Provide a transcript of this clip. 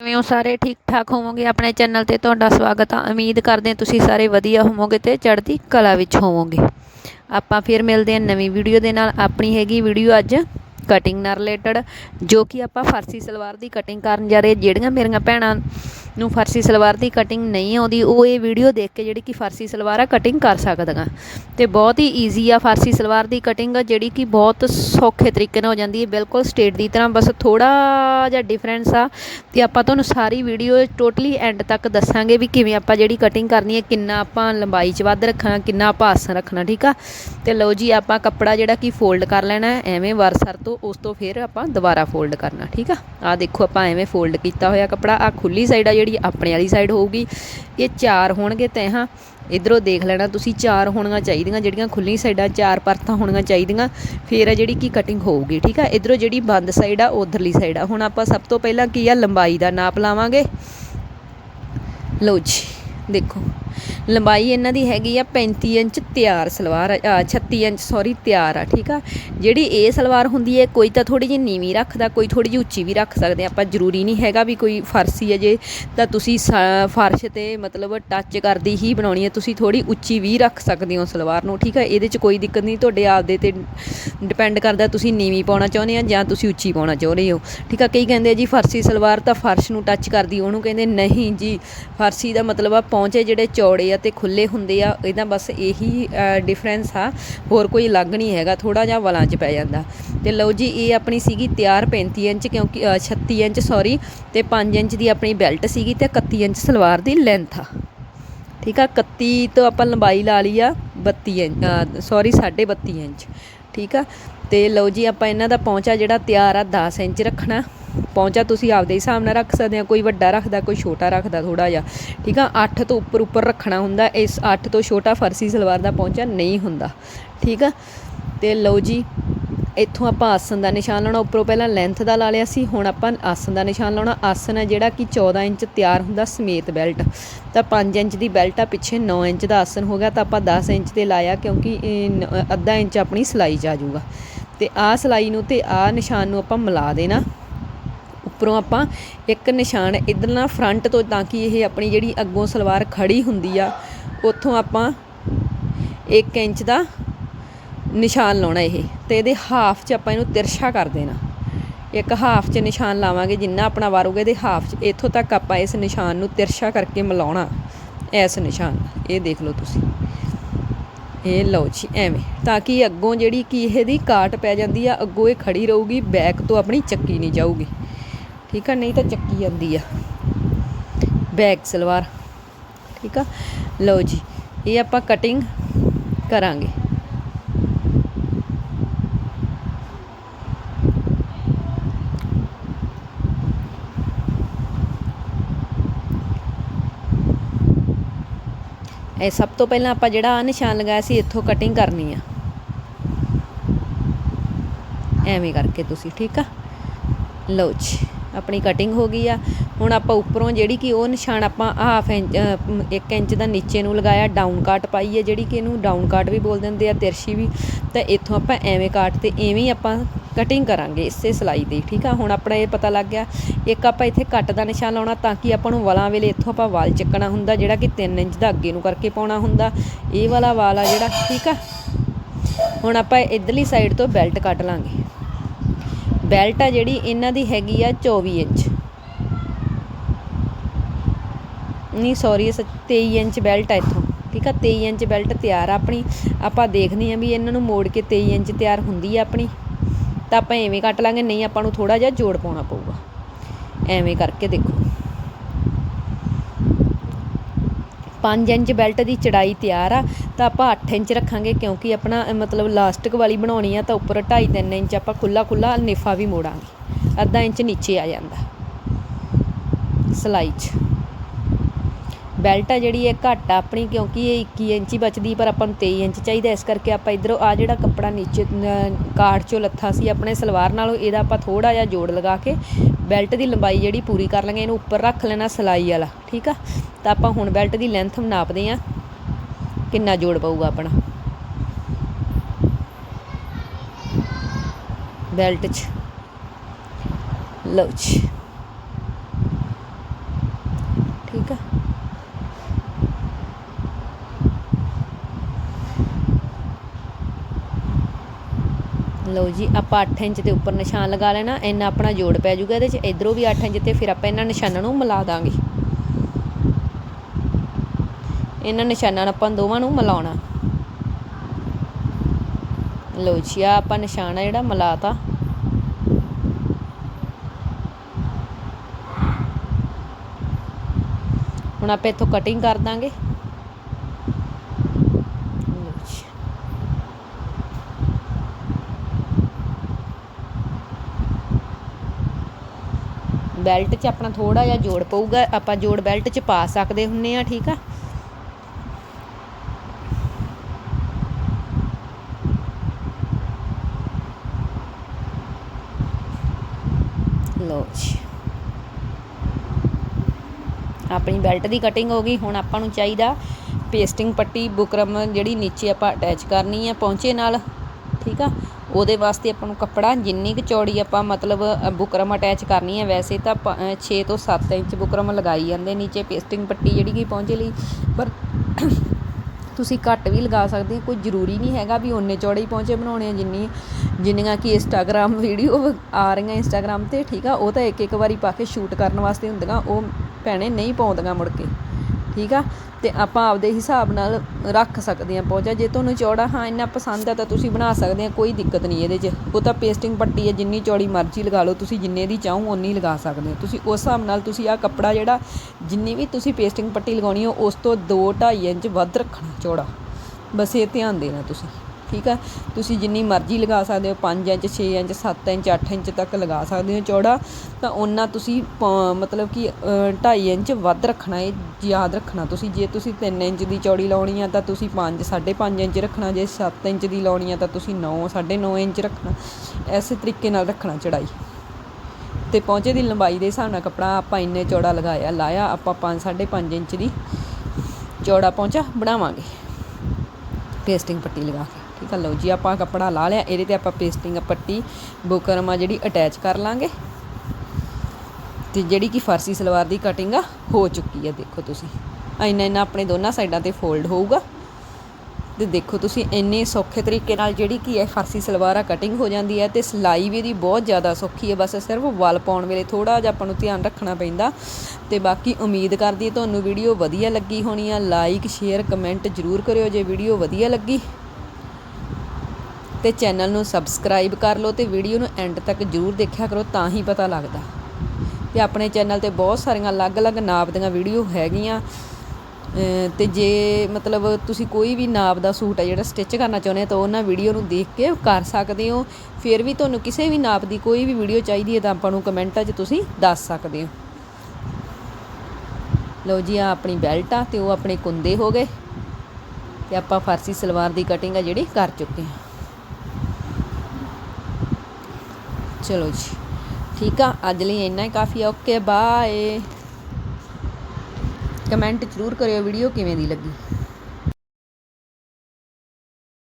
ਕਿਵੇਂ ਹੋ ਸਾਰੇ? ਠੀਕ ਠਾਕ ਹੋਵੋਗੇ? ਆਪਣੇ ਚੈਨਲ ਤੇ ਤੁਹਾਡਾ ਸਵਾਗਤ ਆ। ਉਮੀਦ ਕਰਦੇ ਹਾਂ ਤੁਸੀਂ ਸਾਰੇ ਵਧੀਆ ਹੋਵੋਗੇ ਤੇ ਚੜ੍ਹਦੀ ਕਲਾ ਵਿੱਚ ਹੋਵੋਗੇ। ਆਪਾਂ ਫਿਰ ਮਿਲਦੇ ਹਾਂ ਨਵੀਂ ਵੀਡੀਓ ਦੇ ਨਾਲ। ਆਪਣੀ ਹੈਗੀ ਵੀਡੀਓ ਅੱਜ ਕਟਿੰਗ ਨਾਲ ਰਿਲੇਟਡ ਜੋ ਕਿ ਆਪਾਂ ਫਰਸੀ ਸਲਵਾਰ ਦੀ ਕਟਿੰਗ ਕਰਨ ਜਾ ਰਹੇ ਜਿਹੜੀਆਂ ਮੇਰੀਆਂ ਭੈਣਾਂ ਨੂੰ ਫਰਸੀ ਸਲਵਾਰ ਦੀ ਕਟਿੰਗ ਨਹੀਂ ਆਉਂਦੀ, ਉਹ ਇਹ ਵੀਡੀਓ ਦੇਖ ਕੇ ਜਿਹੜੀ ਕਿ ਫਰਸੀ ਸਲਵਾਰ ਆ ਕਟਿੰਗ ਕਰ ਸਕਦੀਆਂ ਤੇ ਬਹੁਤ ਹੀ ਈਜ਼ੀ ਆ ਫਰਸੀ ਸਲਵਾਰ ਦੀ ਕਟਿੰਗ ਜਿਹੜੀ ਕਿ ਬਹੁਤ ਸੌਖੇ ਤਰੀਕੇ ਨਾਲ ਹੋ ਜਾਂਦੀ ਹੈ, ਬਿਲਕੁਲ ਸਟੇਟ ਦੀ ਤਰ੍ਹਾਂ। ਬਸ ਥੋੜਾ ਜਿਹਾ ਡਿਫਰੈਂਸ ਆ, ਤੇ ਆਪਾਂ ਤੁਹਾਨੂੰ ਸਾਰੀ ਵੀਡੀਓ ਟੋਟਲੀ ਐਂਡ ਤੱਕ ਦੱਸਾਂਗੇ ਵੀ ਕਿਵੇਂ ਆਪਾਂ ਜਿਹੜੀ ਕਟਿੰਗ ਕਰਨੀ ਹੈ, ਕਿੰਨਾ ਆਪਾਂ ਲੰਬਾਈ 'ਚ ਵੱਧ ਰੱਖਣਾ, ਕਿੰਨਾ ਆਪਾਂ ਆਸਣ ਰੱਖਣਾ, ਠੀਕ ਆ? ਤੇ ਲਓ ਜੀ, ਆਪਾਂ ਕੱਪੜਾ ਜਿਹੜਾ ਕਿ ਫੋਲਡ ਕਰ ਲੈਣਾ ਐਵੇਂ ਵਰਸਰ ਤੋਂ, ਉਸ ਤੋਂ ਫਿਰ ਆਪਾਂ ਦੁਬਾਰਾ ਫੋਲਡ ਕਰਨਾ, ਠੀਕ ਆ? ਆ ਦੇਖੋ, ਆਪਾਂ ਐਵੇਂ ਫੋਲਡ ਕੀਤਾ ਹੋਇਆ ਕੱਪੜਾ ਆ ਖੁੱਲੀ ਸਾਈਡ ਆ ਜਿਹੜੀ ਆਪਣੇ ਵਾਲੀ ਸਾਈਡ ਹੋਊਗੀ, ਇਹ ਚਾਰ ਹੋਣਗੇ ਤੈਹਾਂ ਇਧਰੋਂ ਦੇਖ ਲੈਣਾ ਤੁਸੀਂ ਚਾਰ ਹੋਣੀਆਂ ਚਾਹੀਦੀਆਂ, ਜਿਹੜੀਆਂ ਖੁੱਲੀ ਸਾਈਡਾਂ ਚਾਰ ਪਰਤਾਂ ਹੋਣੀਆਂ ਚਾਹੀਦੀਆਂ, ਫਿਰ ਆ ਜਿਹੜੀ ਕੀ ਕਟਿੰਗ ਹੋਊਗੀ, ਠੀਕ ਆ? ਇਧਰੋਂ ਜਿਹੜੀ ਬੰਦ ਸਾਈਡ ਆ ਉਧਰਲੀ ਸਾਈਡ ਆ। ਹੁਣ ਆਪਾਂ ਸਭ ਤੋਂ ਪਹਿਲਾਂ ਕੀ ਆ, ਲੰਬਾਈ ਦਾ ਨਾਪ ਲਾਵਾਂਗੇ। ਲਓ ਜੀ, ਦੇਖੋ। ਲੰਬਾਈ ਇਹਨਾਂ ਦੀ ਹੈਗੀ ਆ 35 ਇੰਚ ਤਿਆਰ ਸਲਵਾਰ ਆ, 36 ਇੰਚ ਸੌਰੀ ਤਿਆਰ ਆ ਠੀਕ ਆ? ਜਿਹੜੀ ਇਹ ਸਲਵਾਰ ਹੁੰਦੀ ਹੈ ਕੋਈ ਤਾਂ ਥੋੜੀ ਜਿਹੀ ਨੀਵੀਂ ਰੱਖਦਾ ਕੋਈ ਥੋੜੀ ਜਿਹੀ ਉੱਚੀ ਵੀ ਰੱਖ ਸਕਦੇ ਆਪਾਂ ਜ਼ਰੂਰੀ ਨਹੀਂ ਹੈਗਾ ਵੀ ਕੋਈ ਫਰਸੀ ਹੈ ਜੇ ਤਾਂ ਤੁਸੀਂ ਸ- ਫਰਸ਼ ਤੇ ਮਤਲਬ ਟੱਚ ਕਰਦੀ ਹੀ ਬਣਾਉਣੀ ਹੈ ਤੁਸੀਂ ਥੋੜੀ ਉੱਚੀ ਵੀ ਰੱਖ ਸਕਦੇ ਹੋ ਸਲਵਾਰ ਨੂੰ ਠੀਕ ਆ? ਇਹਦੇ 'ਚ ਕੋਈ ਦਿੱਕਤ ਨਹੀਂ ਤੁਹਾਡੇ ਆਪ ਦੇ ਤੇ ਡਿਪੈਂਡ ਕਰਦਾ ਤੁਸੀਂ ਨੀਵੀਂ ਪਾਉਣਾ ਚਾਹੁੰਦੇ ਆ ਜਾਂ ਤੁਸੀਂ ਉੱਚੀ ਪਾਉਣਾ ਚਾਹੁੰਦੇ ਹੋ ਠੀਕ ਆ? ਕਈ ਕਹਿੰਦੇ ਆ ਜੀ ਫਰਸੀ ਸਲਵਾਰ ਤਾਂ ਫਰਸ਼ ਨੂੰ ਟੱਚ ਕਰਦੀ ਉਹਨੂੰ ਕਹਿੰਦੇ ਨਹੀਂ ਜੀ ਫਰਸੀ ਦਾ ਮਤਲਬ ਆ ਪਹੁੰਚੇ ਜਿਹੜੇ ਚੌੜੇ ਆ ਤੇ ਖੁੱਲੇ ਹੁੰਦੇ ਆ ਇਹਦਾ ਬਸ ਇਹੀ ਡਿਫਰੈਂਸ ਆ। ਹੋਰ ਕੋਈ ਅਲੱਗ ਨਹੀਂ ਹੈਗਾ ਥੋੜਾ ਜਿਹਾ ਵਲਾਂ 'ਚ ਪੈ ਜਾਂਦਾ। ਤੇ ਲਓ ਜੀ ਇਹ ਆਪਣੀ ਸੀਗੀ ਤਿਆਰ 35 ਇੰਚ ਕਿਉਂਕਿ ਅ, 36 ਇੰਚ ਸੌਰੀ ਤੇ 5 ਇੰਚ ਦੀ ਆਪਣੀ ਬੈਲਟ ਸੀਗੀ ਤੇ 31 ਇੰਚ ਸਲਵਾਰ ਦੀ ਲੈਂਥ ਆ। ਠੀਕ ਆ 31 ਤੋਂ ਆਪਾਂ ਲੰਬਾਈ ਲਾ ਲਈ ਆ 32 ਇੰਚ ਸੌਰੀ 32.5 ਇੰਚ। ਠੀਕ ਆ ਤੇ ਲਓ ਜੀ ਆਪਾਂ ਇਹਨਾਂ ਦਾ ਪਹੁੰਚਾ ਜਿਹੜਾ ਤਿਆਰ ਆ 10 ਇੰਚ ਰੱਖਣਾ। ਪਹੁੰਚਾ, ਤੁਸੀਂ ਆਪਦੇ ਹਿਸਾਬ ਨਾਲ ਰੱਖ ਸਕਦੇ ਆ। ਕੋਈ ਵੱਡਾ ਰੱਖਦਾ, ਕੋਈ ਛੋਟਾ ਰੱਖਦਾ ਥੋੜਾ ਜਿਹਾ। ਠੀਕ ਆ? 8 ਤੋਂ ਉੱਪਰ ਉੱਪਰ ਰੱਖਣਾ ਹੁੰਦਾ, ਇਸ 8 ਤੋਂ ਛੋਟਾ ਫਰਸੀ ਸਲਵਾਰ ਦਾ ਪਹੁੰਚਾ ਨਹੀਂ ਹੁੰਦਾ। ਠੀਕ ਆ? ਤੇ ਲਓ ਜੀ, ਇੱਥੋਂ ਆਪਾਂ ਆਸਨ ਦਾ ਨਿਸ਼ਾਨ ਲਾਉਣਾ। ਉੱਪਰੋਂ ਪਹਿਲਾਂ ਲੈਂਥ ਦਾ ਲਾ ਲਿਆ ਸੀ, ਹੁਣ ਆਪਾਂ ਆਸਨ ਦਾ ਨਿਸ਼ਾਨ ਲਾਉਣਾ। ਆਸਨ ਹੈ ਜਿਹੜਾ ਕਿ 14 ਇੰਚ ਤਿਆਰ ਹੁੰਦਾ, ਸਮੇਤ ਬੈਲਟ ਤਾਂ 5 ਇੰਚ ਦੀ ਬੈਲਟ ਆ, ਪਿੱਛੇ 9 ਇੰਚ ਦਾ ਆਸਨ ਹੋ ਗਿਆ, ਤਾਂ ਆਪਾਂ 10 ਇੰਚ ਤੇ ਲਾਇਆ, ਕਿਉਂਕਿ ਅੱਧਾ ਇੰਚ ਆਪਣੀ ਸਲਾਈ 'ਚ ਆ ਜਾਊਗਾ। ਤੇ ਆਹ ਸਲਾਈ ਨੂੰ ਤੇ ਆਹ ਨਿਸ਼ਾਨ ਨੂੰ ਆਪਾਂ ਮਿਲਾ ਦੇਣਾ। ਉੱਪਰੋਂ ਆਪਾਂ ਇੱਕ ਨਿਸ਼ਾਨ ਇਧਰ ਨਾ ਫਰੰਟ ਤੋਂ ਤਾਂ ਕਿ ਇਹ ਆਪਣੀ ਜਿਹੜੀ ਅੱਗੋਂ ਸਲਵਾਰ ਖੜੀ ਹੁੰਦੀ ਆ, ਉੱਥੋਂ ਆਪਾਂ 1 ਇੰਚ ਦਾ ਨਿਸ਼ਾਨ ਲਾਉਣਾ ਇਹ ਤੇ ਇਹਦੇ ਹਾਫ 'ਚ ਆਪਾਂ ਇਹਨੂੰ ਤਿਰਛਾ ਕਰ ਦੇਣਾ। ਇੱਕ ਹਾਫ 'ਚ ਨਿਸ਼ਾਨ ਲਾਵਾਂਗੇ ਜਿੰਨਾ ਆਪਣਾ ਵਾਰੂਗਾ ਇਹਦੇ ਹਾਫ 'ਚ, ਇੱਥੋਂ ਤੱਕ ਆਪਾਂ ਇਸ ਨਿਸ਼ਾਨ ਨੂੰ ਤਿਰਛਾ ਕਰਕੇ ਮਿਲਾਉਣਾ, ਇਸ ਨਿਸ਼ਾਨ ਇਹ ਦੇਖ ਲਓ ਤੁਸੀਂ। ਇਹ ਲਓ ਜੀ, ਐਵੇਂ। ਤਾਂ ਕਿ ਅੱਗੋਂ ਜਿਹੜੀ ਕੀ ਇਹਦੀ ਕਾਟ ਪੈ ਜਾਂਦੀ ਆ, ਅੱਗੋਂ ਇਹ ਖੜੀ ਰਹੂਗੀ ਬੈਕ ਤੋਂ ਆਪਣੀ ਚੱਕੀ ਨਹੀਂ ਜਾਊਗੀ। ਠੀਕ ਆ? ਨਹੀਂ ਤਾਂ ਚੱਕੀ ਜਾਂਦੀ ਆ। ਬੈਕ ਸਲਵਾਰ। ਠੀਕ ਆ? ਲਓ ਜੀ, ਇਹ ਆਪਾਂ ਕਟਿੰਗ ਕਰਾਂਗੇ। ਇਹ ਸਭ ਤੋਂ ਪਹਿਲਾਂ ਆਪਾਂ ਜਿਹੜਾ ਆ ਨਿਸ਼ਾਨ ਲਗਾਇਆ ਸੀ, ਇੱਥੋਂ ਕਟਿੰਗ ਕਰਨੀ ਆ। ਐਵੇਂ ਕਰਕੇ ਤੁਸੀਂ, ਠੀਕ ਆ? ਲਓ ਜੀ। ਆਪਣੀ ਕਟਿੰਗ ਹੋ ਗਈ ਆ। ਹੁਣ ਆਪਾਂ ਉੱਪਰੋਂ ਜਿਹੜੀ ਕਿ ਉਹ ਨਿਸ਼ਾਨ ਆਪਾਂ ਹਾਫ ਇੰਚ 1 ਇੰਚ ਦਾ ਨੀਚੇ ਨੂੰ ਲਗਾਇਆ ਡਾਊਨ ਕਾਟ ਪਾਈ ਹੈ ਜਿਹੜੀ ਕਿ ਇਹਨੂੰ ਡਾਊਨ ਕਾਟ ਵੀ ਬੋਲ ਦਿੰਦੇ ਆ ਤਿਰਸ਼ੀ ਵੀ। ਤਾਂ ਇੱਥੋਂ ਆਪਾਂ ਐਵੇਂ ਕਾਟ ਤੇ ਐਵੇਂ ਹੀ ਆਪਾਂ ਕਟਿੰਗ ਕਰਾਂਗੇ ਇਸੇ ਸਲਾਈ ਦੀ, ਠੀਕ ਆ? ਹੁਣ ਆਪਣਾ ਇਹ ਪਤਾ ਲੱਗ ਗਿਆ, ਇੱਕ ਆਪਾਂ ਇੱਥੇ ਕੱਟ ਦਾ ਨਿਸ਼ਾਨ ਲਾਉਣਾ ਤਾਂ ਕਿ ਆਪਾਂ ਨੂੰ ਵਲਾਂ ਵੇਲੇ ਇੱਥੋਂ ਆਪਾਂ ਵਾਲ ਚੱਕਣਾ ਹੁੰਦਾ, ਜਿਹੜਾ ਕਿ 3 ਇੰਚ ਦਾ ਅੱਗੇ ਨੂੰ ਕਰਕੇ ਪਾਉਣਾ ਹੁੰਦਾ। ਇਹ ਵਾਲਾ ਵਾਲ ਆ ਜਿਹੜਾ, ਠੀਕ ਆ? ਹੁਣ ਆਪਾਂ ਇਧਰਲੀ ਸਾਈਡ ਤੋਂ ਬੈਲਟ ਕੱਟ ਲਾਂਗੇ। ਬੈਲਟ ਆ ਜਿਹੜੀ ਇਹਨਾਂ ਦੀ ਹੈਗੀ ਆ 24 ਇੰਚ। ਨਹੀਂ ਸੌਰੀ 23 ਇੰਚ ਬੈਲਟ ਆ ਇੱਥੋਂ। ਠੀਕ ਆ 23 ਇੰਚ ਬੈਲਟ ਤਿਆਰ ਆ ਆਪਣੀ। ਆਪਾਂ ਦੇਖਦੇ ਆ ਵੀ ਇਹਨਾਂ ਨੂੰ ਮੋੜ ਕੇ 23 ਇੰਚ ਤਿਆਰ ਹੁੰਦੀ ਆ ਆਪਣੀ। ਤਾਂ ਆਪਾਂ ਐਵੇਂ ਕੱਟ ਲਾਂਗੇ, ਨਹੀਂ, ਆਪਾਂ ਨੂੰ ਥੋੜਾ ਜਿਹਾ ਜੋੜ ਪਾਉਣਾ ਪਊਗਾ। ਐਵੇਂ ਕਰਕੇ ਦੇਖੋ। 5 ਇੰਚ ਬੈਲਟ ਦੀ ਚੜਾਈ ਤਿਆਰ ਆ ਤਾਂ ਆਪਾਂ 8 ਇੰਚ ਰੱਖਾਂਗੇ ਕਿਉਂਕਿ ਆਪਣਾ ਮਤਲਬ ਲਾਸਟਿਕ ਵਾਲੀ ਬਣਾਉਣੀ ਆ ਤਾਂ ਉੱਪਰ 2.5 3 ਇੰਚ ਆਪਾਂ ਖੁੱਲਾ ਖੁੱਲਾ ਨਿਫਾ ਵੀ ਮੋੜਾਂਗੇ। ਅੱਧਾ ਇੰਚ ਨੀਚੇ ਆ ਜਾਂਦਾ। ਸਲਾਈ 'ਚ। ਬੈਲਟ ਆ ਜਿਹੜੀ ਇਹ ਘੱਟ ਆ ਆਪਣੀ ਕਿਉਂਕਿ ਇਹ 21 ਇੰਚੀ ਬਚਦੀ ਪਰ ਆਪਾਂ ਨੂੰ 23 ਇੰਚ ਚਾਹੀਦਾ। ਇਸ ਕਰਕੇ ਆਪਾਂ ਇਧਰੋਂ ਆ ਜਿਹੜਾ ਕੱਪੜਾ ਨੀਚੇ ਅ, ਕਾਟ ਚੋਂ ਲੱਥਾ ਸੀ ਆਪਣੇ ਸਲਵਾਰ ਨਾਲੋਂ ਇਹਦਾ ਆਪਾਂ ਥੋੜਾ ਜਿਹਾ ਜੋੜ ਲਗਾ ਕੇ ਬੈਲਟ ਦੀ ਲੰਬਾਈ ਜਿਹੜੀ ਪੂਰੀ ਕਰ ਲਾਂਗੇ, ਇਹਨੂੰ ਉੱਪਰ ਰੱਖ ਲੈਣਾ ਸਲਾਈ ਵਾਲਾ, ਠੀਕ ਆ? ਤਾਂ ਆਪਾਂ ਹੁਣ ਬੈਲਟ ਦੀ ਲੈਂਥ ਨਾਪਦੇ ਆ। ਕਿੰਨਾ ਜੋੜ ਪਊਗਾ ਆਪਣਾ? ਬੈਲਟ 'ਚ। ਲਓ ਜੀ। ਲਓ ਜੀ, ਆਪਾਂ 8 ਇੰਚ ਦੇ ਉੱਪਰ ਨਿਸ਼ਾਨ ਲਗਾ ਲੈਣਾ, ਇੰਨਾ ਆਪਣਾ ਜੋੜ ਪੈ ਜਾਊਗਾ ਇਹਦੇ 'ਚ, ਇਧਰੋਂ ਵੀ 8 ਇੰਚ ਤੇ ਫਿਰ ਆਪਾਂ ਇਹਨਾਂ ਨਿਸ਼ਾਨਾਂ ਨੂੰ ਮਿਲਾ ਦਾਂਗੇ। ਇਹਨਾਂ ਨਿਸ਼ਾਨਾਂ ਨੂੰ ਆਪਾਂ ਦੋਵਾਂ ਨੂੰ ਮਿਲਾਉਣਾ। ਲਓ ਜੀ ਆ ਆਪਾਂ ਨਿਸ਼ਾਨ ਆ ਜਿਹੜਾ ਮਿਲਾਤਾ। ਹੁਣ ਆਪਾਂ ਇੱਥੋਂ ਕਟਿੰਗ ਕਰ ਦਾਂਗੇ ਲਓ ਜੀ। ਬੈਲਟ 'ਚ ਆਪਣਾ ਥੋੜਾ ਜਿਹਾ ਜੋੜ ਪਊਗਾ, ਆਪਾਂ ਜੋੜ ਬੈਲਟ 'ਚ ਪਾ ਸਕਦੇ ਹੁੰਨੇ ਆ, ਠੀਕ ਆ? ਲਓ ਜੀ। ਆਪਣੀ ਬੈਲਟ ਦੀ ਕਟਿੰਗ ਹੋ ਗਈ, ਹੁਣ ਆਪਾਂ ਨੂੰ ਚਾਹੀਦਾ ਪੇਸਟਿੰਗ ਪੱਟੀ, ਬੁਕਰਮ ਜਿਹੜੀ ਨੀਚੇ ਆਪਾਂ ਅਟੈਚ ਕਰਨੀ ਹੈ ਪੌਂਚੇ ਨਾਲ, ਠੀਕ ਆ? ਉਹਦੇ ਵਾਸਤੇ ਆਪਾਂ ਨੂੰ ਕੱਪੜਾ ਜਿੰਨੀ ਕੁ ਚੌੜੀ ਆਪਾਂ ਮਤਲਬ ਬੁਕਰਮ ਅਟੈਚ ਕਰਨੀ ਹੈ ਵੈਸੇ ਤਾਂ 6 ਤੋਂ 7 ਇੰਚ ਬੁਕਰਮ ਲਗਾਈ ਜਾਂਦੇ ਨੀਚੇ ਪੇਸਟਿੰਗ ਪੱਟੀ ਜਿਹੜੀ ਕਿ ਪਹੁੰਚੇ ਲਈ। ਪਰ ਤੁਸੀਂ ਘੱਟ ਵੀ ਲਗਾ ਸਕਦੇ ਕੋਈ ਜ਼ਰੂਰੀ ਨਹੀਂ ਹੈਗਾ ਵੀ ਓਨੇ ਚੌੜੇ ਹੀ ਪਹੁੰਚੇ ਬਣਾਉਣੇ ਆ, ਜਿੰਨੀ, ਜਿੰਨੀਆਂ ਕਿ ਇੰਸਟਾਗ੍ਰਾਮ ਵੀਡੀਓ ਆ ਰਹੀਆਂ ਇੰਸਟਾਗ੍ਰਾਮ ਤੇ, ਠੀਕ ਆ, ਉਹ ਤਾਂ ਇੱਕ ਇੱਕ ਵਾਰੀ ਪਾ ਕੇ ਸ਼ੂਟ ਕਰਨ ਵਾਸਤੇ ਹੁੰਦੀਆਂ, ਉਹ ਭੈਣੇ ਨਹੀਂ ਪਾਉਂਦੀਆਂ ਮੁੜ ਕੇ। ਠੀਕ ਆ? ਤੇ ਆਪਾਂ ਆਪਦੇ ਹਿਸਾਬ ਨਾਲ ਰੱਖ ਸਕਦੇ ਆ ਪਹੁੰਚਾ ਜੇ ਤੁਹਾਨੂੰ ਚੌੜਾ ਹਾਂ ਇੰਨਾ ਪਸੰਦ ਆ ਤਾਂ ਤੁਸੀਂ ਬਣਾ ਸਕਦੇ ਆ, ਕੋਈ ਦਿੱਕਤ ਨਹੀਂ ਇਹਦੇ 'ਚ। ਉਹ ਤਾਂ ਪੇਸਟਿੰਗ ਪੱਟੀ ਹੈ, ਜਿੰਨੀ ਚੌੜੀ ਮਰਜ਼ੀ ਲਗਾ ਲਓ, ਤੁਸੀਂ ਜਿੰਨੇ ਦੀ ਚਾਹੋ ਓਨੀ ਲਗਾ ਸਕਦੇ ਹੋ। ਤੁਸੀਂ ਉਸ ਹਿਸਾਬ ਨਾਲ ਤੁਸੀਂ ਆ ਕੱਪੜਾ ਜਿਹੜਾ ਜਿੰਨੀ ਵੀ ਤੁਸੀਂ ਪੇਸਟਿੰਗ ਪੱਟੀ ਲਗਾਉਣੀ ਹੋ ਉਸ ਤੋਂ 2 2.5 ਇੰਚ ਵੱਧ ਰੱਖਣਾ ਚੌੜਾ। ਬਸ ਇਹ ਧਿਆਨ ਦੇਣਾ ਤੁਸੀਂ। ਠੀਕ ਆ? ਤੁਸੀਂ ਜਿੰਨੀ ਮਰਜ਼ੀ ਲਗਾ ਸਕਦੇ ਹੋ 5 ਇੰਚ 6 ਇੰਚ 7 ਇੰਚ 8 ਇੰਚ ਤੱਕ ਲਗਾ ਸਕਦੇ ਹੋ ਚੌੜਾ। ਤਾਂ ਉਹਨਾਂ ਤੁਸੀਂ ਪ- ਮਤਲਬ ਕਿ 2.5 ਇੰਚ ਵੱਧ ਰੱਖਣਾ ਇਹ ਯਾਦ ਰੱਖਣਾ ਤੁਸੀਂ। ਜੇ ਤੁਸੀਂ 3 ਇੰਚ ਦੀ ਚੌੜੀ ਲਾਉਣੀ ਆ, ਤਾਂ ਤੁਸੀਂ 5 5.5 ਇੰਚ ਰੱਖਣਾ। ਜੇ 7 ਇੰਚ ਦੀ ਲਾਉਣੀ ਆ, ਤਾਂ ਤੁਸੀਂ 9 9.5 ਇੰਚ ਰੱਖਣਾ। ਐਸੇ ਤਰੀਕੇ ਨਾਲ ਰੱਖਣਾ ਚੜਾਈ। ਤੇ ਪਹੁੰਚੇ ਦੀ ਲੰਬਾਈ ਦੇ ਹਿਸਾਬ ਨਾਲ ਕੱਪੜਾ ਆਪਾਂ ਇੰਨੇ ਚੌੜਾ ਲਗਾਇਆ, ਲਾਇਆ, ਆਪਾਂ 5 5.5 ਇੰਚ ਦੀ ਚੌੜਾ ਪਹੁੰਚਾ ਬਣਾਵਾਂਗੇ। ਪੇਸਟਿੰਗ ਪੱਟੀ ਲਗਾ ਕੇ। ਠੀਕ ਆ ਲਓ ਜੀ, ਆਪਾਂ ਕੱਪੜਾ ਲਾ ਲਿਆ, ਇਹਦੇ ਤੇ ਆਪਾਂ ਪੇਸਟਿੰਗ ਪੱਟੀ ਬੁਕਰਮ ਆ ਜਿਹੜੀ ਅਟੈਚ ਕਰ ਲਾਂਗੇ। ਤੇ ਜਿਹੜੀ ਕਿ ਫਰਸੀ ਸਲਵਾਰ ਦੀ ਕਟਿੰਗ ਆ, ਹੋ ਚੁੱਕੀ ਆ, ਦੇਖੋ ਤੁਸੀਂ। ਇੰਨਾ ਇੰਨਾ ਆਪਣੇ ਦੋਨਾਂ ਸਾਈਡਾਂ ਤੇ ਫੋਲਡ ਹੋਊਗਾ। ਤੇ ਦੇਖੋ ਤੁਸੀਂ, ਇੰਨੇ ਸੌਖੇ ਤਰੀਕੇ ਨਾਲ ਜਿਹੜੀ ਕਿ ਇਹ ਫਰਸੀ ਸਲਵਾਰ ਆ ਕਟਿੰਗ ਹੋ ਜਾਂਦੀ ਹੈ ਤੇ ਸਿਲਾਈ ਵੀ ਇਹਦੀ ਬਹੁਤ ਜ਼ਿਆਦਾ ਸੌਖੀ ਹੈ ਬਸ ਸਿਰਫ ਵਲ ਪਾਉਣ ਵੇਲੇ ਥੋੜਾ ਜਿਹਾ ਆਪਾਂ ਨੂੰ ਧਿਆਨ ਰੱਖਣਾ ਪੈਂਦਾ। ਤੇ ਬਾਕੀ ਉਮੀਦ ਕਰਦੀ ਤੁਹਾਨੂੰ ਵੀਡੀਓ ਵਧੀਆ ਲੱਗੀ ਹੋਣੀ ਆ। ਲਾਈਕ ਸ਼ੇਅਰ ਕਮੈਂਟ ਜਰੂਰ ਕਰਿਓ ਜੇ ਵੀਡੀਓ ਵਧੀਆ ਲੱਗੀ। ਤੇ ਚੈਨਲ ਨੂੰ ਸਬਸਕ੍ਰਾਈਬ ਕਰ ਲਓ ਤੇ ਵੀਡੀਓ ਨੂੰ ਐਂਡ ਤੱਕ ਜਰੂਰ ਦੇਖਿਆ ਕਰੋ, ਤਾਂ ਹੀ ਪਤਾ ਲੱਗਦਾ। ਤੇ ਆਪਣੇ ਚੈਨਲ ਤੇ ਬਹੁਤ ਸਾਰੀਆਂ ਅਲੱਗ-ਅਲੱਗ ਨਾਪ ਦੀਆਂ ਵੀਡੀਓ ਹੈਗੀਆਂ। ਅਹ ਤੇ ਜੇ ਮਤਲਬ ਤੁਸੀਂ ਕੋਈ ਵੀ ਨਾਪ ਦਾ ਸੂਟ ਹੈ ਜਿਹੜਾ ਸਟਿਚ ਕਰਨਾ ਚਾਹੁੰਦੇ ਹੋ ਤਾਂ ਉਹਨਾਂ ਵੀਡੀਓ ਨੂੰ ਦੇਖ ਕੇ ਕਰ ਸਕਦੇ ਹੋ। ਫਿਰ ਵੀ ਤੁਹਾਨੂੰ ਕਿਸੇ ਵੀ ਨਾਪ ਦੀ ਕੋਈ ਵੀ ਵੀਡੀਓ ਚਾਹੀਦੀ ਹੈ ਤਾਂ ਆਪਾਂ ਨੂੰ ਕਮੈਂਟਾਂ 'ਚ ਤੁਸੀਂ ਦੱਸ ਸਕਦੇ ਹੋ। ਲਓ ਜੀ ਆ ਆਪਣੀ ਬੈਲਟ ਆ ਤੇ ਉਹ ਆਪਣੇ ਕੁੰਦੇ ਹੋ ਗਏ। ਤੇ ਆਪਾਂ ਫਾਰਸੀ ਸਲਵਾਰ ਦੀ ਕਟਿੰਗ ਆ ਜਿਹੜੀ ਕਰ ਚੁੱਕੇ ਹਾਂ। ਚਲੋ ਜੀ। ਠੀਕ ਆ, ਅੱਜ ਲਈ ਇੰਨਾ ਹੀ ਕਾਫੀ, ਓਕੇ, ਬਾਏ। ਕਮੈਂਟ ਜ਼ਰੂਰ ਕਰਿਓ ਵੀਡੀਓ ਕਿਵੇਂ ਦੀ ਲੱਗੀ।